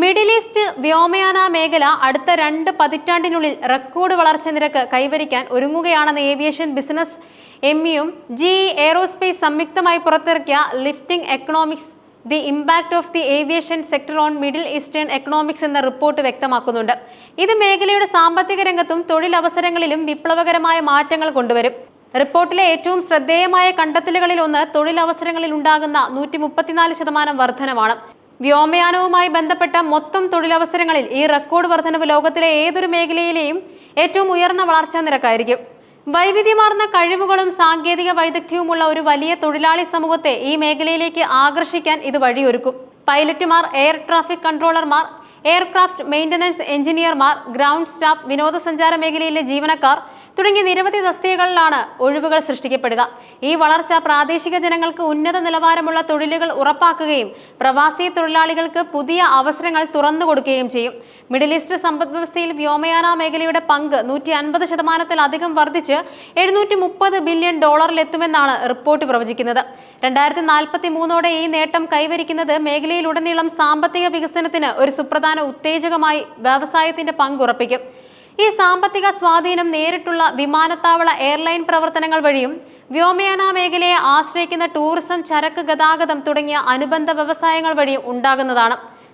Middle east വ്യോമയാന മേഖല അടുത്ത രണ്ട് പതിറ്റാണ്ടിനുള്ളിൽ റെക്കോർഡ് വളർച്ച നിരക്ക് കൈവരിക്കാൻ ഒരുങ്ങുകയാണെന്ന് ഏവിയേഷൻ ബിസിനസ് എംഇയും ജി എയറോസ്പേസ് സംയുക്തമായി പുറത്തിറക്കിയ lifting economics the impact of the aviation sector on middle eastern economics എന്ന റിപ്പോർട്ട് വ്യക്തമാക്കുന്നുണ്ട്. ഇത് മേഖലയുടെ സാമ്പത്തിക രംഗത്തും തൊഴിലവസരങ്ങളിലും വിപ്ലവകരമായ മാറ്റങ്ങൾ കൊണ്ടുവരും. റിപ്പോർട്ടിലെ ഏറ്റവും ശ്രദ്ധേയമായ കണ്ടെത്തലുകളിൽ ഒന്ന് തൊഴിലവസരങ്ങളിൽ ഉണ്ടാകുന്ന നൂറ്റി മുപ്പത്തിനാല് ശതമാനം വർധനമാണ് വ്യോമയാനവുമായി ബന്ധപ്പെട്ട മൊത്തം തൊഴിലവസരങ്ങളിൽ ഈ റെക്കോർഡ് വർധനവ് ലോകത്തിലെ ഏതൊരു മേഖലയിലെയും ഏറ്റവും ഉയർന്ന വളർച്ചാ നിരക്കായിരിക്കും. വൈവിധ്യമാർന്ന കഴിവുകളും സാങ്കേതിക വൈദഗ്ധ്യവുമുള്ള ഒരു വലിയ തൊഴിലാളി സമൂഹത്തെ ഈ മേഖലയിലേക്ക് ആകർഷിക്കാൻ ഇത് വഴിയൊരുക്കും. പൈലറ്റുമാർ എയർ ട്രാഫിക് കൺട്രോളർമാർ എയർക്രാഫ്റ്റ് മെയിന്റനൻസ് എഞ്ചിനീയർമാർ ഗ്രൗണ്ട് സ്റ്റാഫ് വിനോദസഞ്ചാര മേഖലയിലെ ജീവനക്കാർ തുടങ്ങിയ നിരവധി തസ്തികകളിലാണ് ഒഴിവുകൾ സൃഷ്ടിക്കപ്പെടുക. ഈ വളർച്ച പ്രാദേശിക ജനങ്ങൾക്ക് ഉന്നത നിലവാരമുള്ള തൊഴിലുകൾ ഉറപ്പാക്കുകയും പ്രവാസി തൊഴിലാളികൾക്ക് പുതിയ അവസരങ്ങൾ തുറന്നു കൊടുക്കുകയും ചെയ്യും. മിഡിൽ ഈസ്റ്റ് സമ്പദ് വ്യവസ്ഥയിൽ വ്യോമയാന മേഖലയുടെ പങ്ക് നൂറ്റി അൻപത് ശതമാനത്തിലധികം വർദ്ധിച്ച് എഴുന്നൂറ്റി മുപ്പത് ബില്യൺ ഡോളറിലെത്തുമെന്നാണ് റിപ്പോർട്ട് പ്രവചിക്കുന്നത്. രണ്ടായിരത്തി നാൽപ്പത്തി മൂന്നോടെ ഈ നേട്ടം കൈവരിക്കുന്നത് മേഖലയിലുടനീളം സാമ്പത്തിക വികസനത്തിന് ഒരു സുപ്രധാന ഉത്തേജകമായി വ്യവസായത്തിന്റെ പങ്ക് ഉറപ്പിക്കും. ഈ സാമ്പത്തിക സ്വാധീനം നേരിട്ടുള്ള വിമാനത്താവള എയർലൈൻ പ്രവർത്തനങ്ങൾ വഴിയും വ്യോമയാന മേഖലയെ ആശ്രയിക്കുന്ന ടൂറിസം ചരക്ക് ഗതാഗതം തുടങ്ങിയ അനുബന്ധ വ്യവസായങ്ങൾ വഴിയും ഉണ്ടാകുന്നതാണ്.